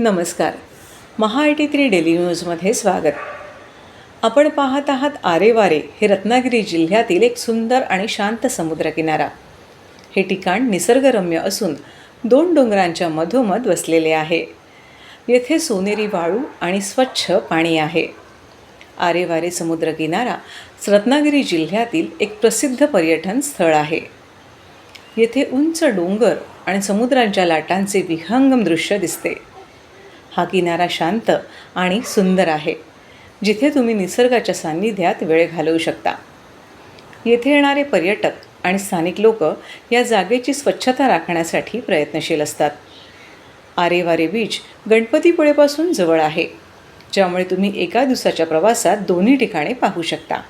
नमस्कार. महा eighty three daily न्यूजमध्ये स्वागत. आपण पाहत आहात आरे वारे हे रत्नागिरी जिल्ह्यातील एक सुंदर आणि शांत समुद्रकिनारा. हे ठिकाण निसर्गरम्य असून दोन डोंगरांच्या मधोमध वसलेले आहे. येथे सोनेरी वाळू आणि स्वच्छ पाणी आहे. आरेवारे समुद्रकिनारा रत्नागिरी जिल्ह्यातील एक प्रसिद्ध पर्यटन स्थळ आहे. येथे उंच डोंगर आणि समुद्रांच्या लाटांचे विहंगम दृश्य दिसते. हा किनारा शांत आणि सुंदर आहे जिथे तुम्ही निसर्गाच्या सान्निध्यात वेळ घालवू शकता. येथे येणारे पर्यटक आणि स्थानिक लोक या जागेची स्वच्छता राखण्यासाठी प्रयत्नशील असतात. आरेवारे बीच गणपतीपुळेपासून जवळ आहे ज्यामुळे तुम्ही एका दिवसाच्या प्रवासात दोन्ही ठिकाणे पाहू शकता.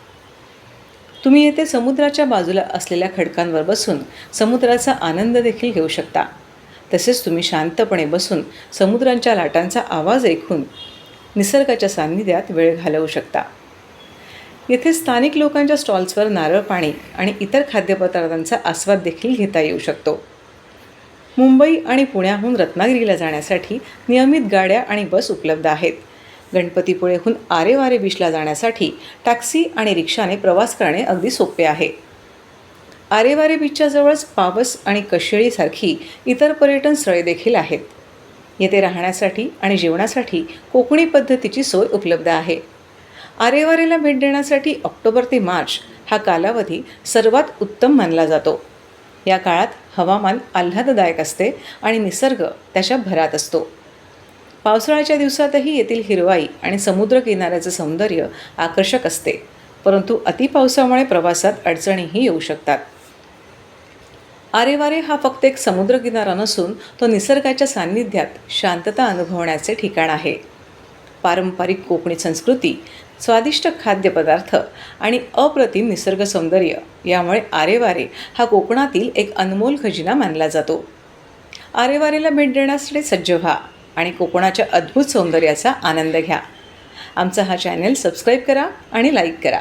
तुम्ही येथे समुद्राच्या बाजूला असलेल्या खडकांवर बसून समुद्राचा आनंद देखील घेऊ शकता. तसेच तुम्ही शांतपणे बसून समुद्रांच्या लाटांचा आवाज ऐकून निसर्गाच्या सान्निध्यात वेळ घालवू शकता. येथे स्थानिक लोकांच्या स्टॉल्सवर नारळ पाणी आणि इतर खाद्यपदार्थांचा आस्वाद देखील घेता येऊ शकतो. मुंबई आणि पुण्याहून रत्नागिरीला जाण्यासाठी नियमित गाड्या आणि बस उपलब्ध आहेत. गणपतीपुळेहून आरेवारे बीचला जाण्यासाठी टॅक्सी आणि रिक्षाने प्रवास करणे अगदी सोपे आहे. आरेवारे बीचच्या जवळच पावस आणि कशेळीसारखी इतर पर्यटन स्थळे देखील आहेत. येथे राहण्यासाठी आणि जेवणासाठी कोकणी पद्धतीची सोय उपलब्ध आहे. आरेवारेला भेट देण्यासाठी ऑक्टोबर ते मार्च हा कालावधी सर्वात उत्तम मानला जातो. या काळात हवामान आल्हाददायक असते आणि निसर्ग त्याच्या भरात असतो. पावसाळ्याच्या दिवसातही येथील हिरवाई आणि समुद्रकिनाऱ्याचं सौंदर्य आकर्षक असते परंतु अतिपावसामुळे प्रवासात अडचणीही येऊ शकतात. आरेवारे हा फक्त एक समुद्रकिनारा नसून तो निसर्गाच्या सान्निध्यात शांतता अनुभवण्याचे ठिकाण आहे. पारंपरिक कोकणी संस्कृती स्वादिष्ट खाद्यपदार्थ आणि अप्रतिम निसर्ग सौंदर्य यामुळे आरेवारे हा कोकणातील एक अनमोल खजिना मानला जातो. आरेवारेला भेट देण्यासाठी सज्ज व्हा आणि कोकणाच्या अद्भुत सौंदर्याचा आनंद घ्या. आमचा हा चॅनेल सबस्क्राईब करा आणि लाईक करा.